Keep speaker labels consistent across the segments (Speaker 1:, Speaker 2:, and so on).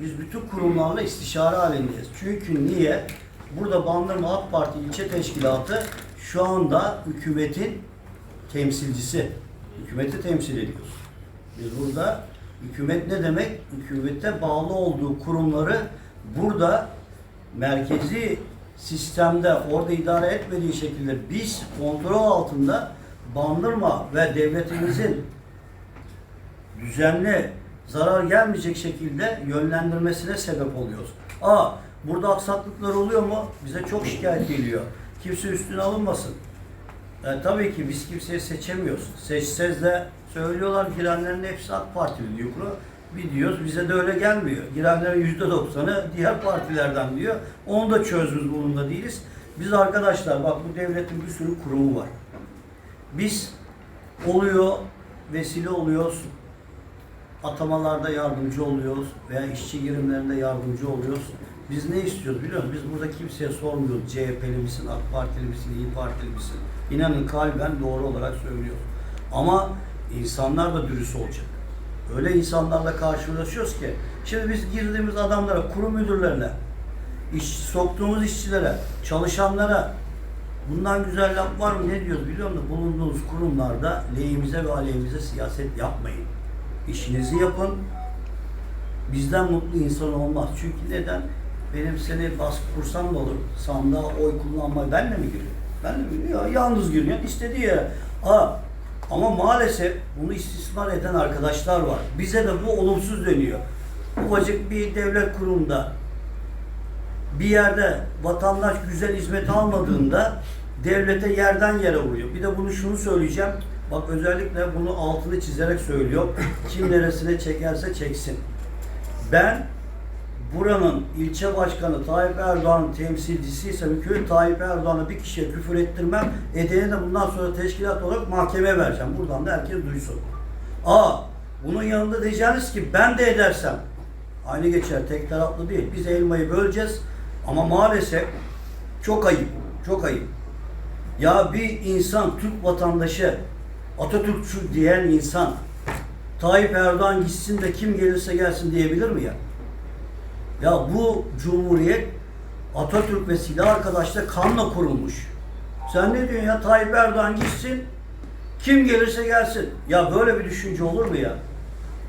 Speaker 1: Biz bütün kurumlarla istişare halindeyiz. Çünkü niye? Burada Bandırma AK Parti ilçe teşkilatı şu anda hükümetin temsilcisi. Hükümeti temsil ediyoruz. Biz burada hükümet ne demek? Hükümete bağlı olduğu kurumları burada merkezi sistemde orada idare etmediği şekilde biz kontrol altında bandırma ve devletimizin düzenli zarar gelmeyecek şekilde yönlendirmesine sebep oluyoruz. Aa burada aksaklıklar oluyor mu? Bize çok şikayet geliyor. Kimse üstüne alınmasın. E, tabii ki biz kimseyi seçemiyoruz. Seçsez de söylüyorlar girenlerin hepsi AK Partili diyor. Bir diyoruz bize de öyle gelmiyor. Girenlerin yüzde doksanı diğer partilerden diyor. Onu da çözmüş bulunda değiliz. Biz arkadaşlar bak bu devletin bir sürü kurumu var. Biz oluyor, vesile oluyoruz, atamalarda yardımcı oluyoruz veya işçi girimlerinde yardımcı oluyoruz. Biz ne istiyoruz biliyor musunuz? Biz burada kimseye sormuyoruz. CHP'li misin, AK Partili misin, İyi Partili misin? İnanın kalben doğru olarak söylüyoruz. Ama insanlar da dürüst olacak. Öyle insanlarla karşılaşıyoruz ki. Şimdi biz girdiğimiz adamlara, kurum müdürlerine, iş, soktuğumuz işçilere, çalışanlara bundan güzel laf var mı ne diyoruz biliyor musun? Bulunduğunuz kurumlarda lehimize ve aleyhimize siyaset yapmayın. İşinizi yapın. Bizden mutlu insan olmaz. Çünkü neden? Benim seni baskı kursam da olur. Sandığa oy kullanmayı benle mi giriyor? Ben de mi giriyor? Ya, yalnız giriyor. İstediği yere. Aa, ama maalesef bunu istismar eden arkadaşlar var. Bize de bu olumsuz dönüyor. Ufacık bir devlet kurumunda bir yerde vatandaş güzel hizmet almadığında devlete yerden yere vuruyor. Bir de bunu şunu söyleyeceğim. Bak özellikle bunu altını çizerek söylüyor. Kim neresine çekerse çeksin. Ben buranın ilçe başkanı Tayyip Erdoğan'ın temsilcisiysem köy Tayyip Erdoğan'a bir kişiye küfür ettirmem. Edeni de bundan sonra teşkilat olarak mahkemeye vereceğim. Buradan da herkes duysun. Aa bunun yanında diyeceğiniz ki ben de edersem aynı geçer tek taraflı değil. Biz elmayı böleceğiz ama maalesef çok ayıp. Çok ayıp. Ya bir insan Türk vatandaşı Atatürkçü diyen insan Tayyip Erdoğan gitsin de kim gelirse gelsin diyebilir mi ya? Ya bu cumhuriyet Atatürk ve silah arkadaşla kanla kurulmuş. Sen ne diyorsun ya Tayyip Erdoğan gitsin kim gelirse gelsin. Ya böyle bir düşünce olur mu ya?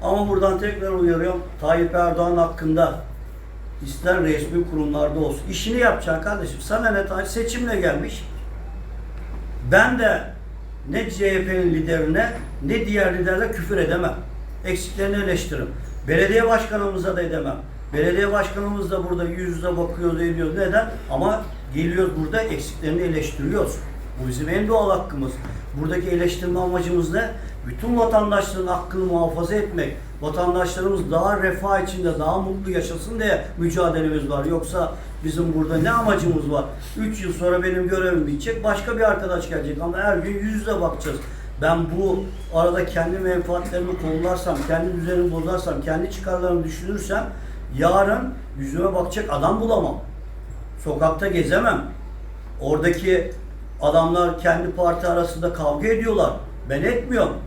Speaker 1: Ama buradan tekrar uyarıyorum. Tayyip Erdoğan hakkında ister resmi kurumlarda olsun. işini yapacaksın kardeşim. Sana ne seçimle gelmiş. Ben de ne CHP'nin liderine ne diğer liderle küfür edemem. Eksiklerini eleştiririm. Belediye başkanımıza da edemem. Belediye başkanımız da burada yüz yüze bakıyoruz, ediyoruz. Neden? Ama geliyoruz burada eksiklerini eleştiriyoruz. Bu bizim en doğal hakkımız. Buradaki eleştirme amacımız ne? Bütün vatandaşların hakkını muhafaza etmek. Vatandaşlarımız daha refah içinde, daha mutlu yaşasın diye mücadelemiz var. Yoksa bizim burada ne amacımız var? 3 yıl sonra benim görevim bitecek, başka bir arkadaş gelecek ama her gün yüz yüze bakacağız. Ben bu arada kendi menfaatlerimi kollarsam, kendi düzenimi bozarsam, kendi çıkarlarımı düşünürsem yarın yüzüme bakacak adam bulamam. Sokakta gezemem. Oradaki adamlar kendi parti arasında kavga ediyorlar. Ben etmiyorum.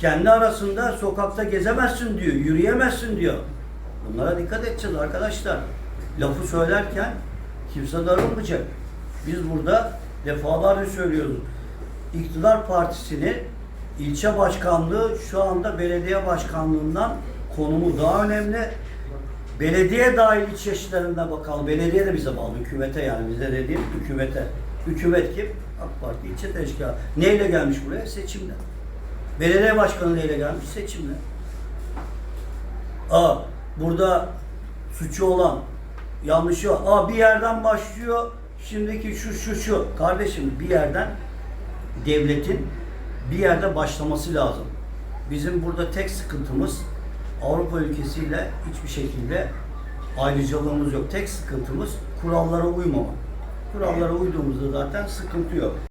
Speaker 1: Kendi arasında sokakta gezemezsin diyor, yürüyemezsin diyor. Bunlara dikkat edeceğiz arkadaşlar. Lafı söylerken kimse darılmayacak. Biz burada defalarca söylüyoruz. İktidar Partisi'nin ilçe başkanlığı şu anda belediye başkanlığından konumu daha önemli. Belediye dahil ilçeçilerine bakalım. Belediye de bize bağlı. Hükümete yani bize dediğim hükümete. Hükümet kim? AK Parti ilçe teşkilatı. Neyle gelmiş buraya? Seçimle. Belediye başkanı neyle gelmiş? Seçimle. Aa, burada suçu olan, yanlışı var. Aa, bir yerden başlıyor. Şimdiki şu şu şu. Kardeşim bir yerden devletin bir yerde başlaması lazım. Bizim burada tek sıkıntımız Avrupa ülkesiyle hiçbir şekilde ayrıcalığımız yok. Tek sıkıntımız kurallara uymamak. Kurallara uyduğumuzda zaten sıkıntı yok.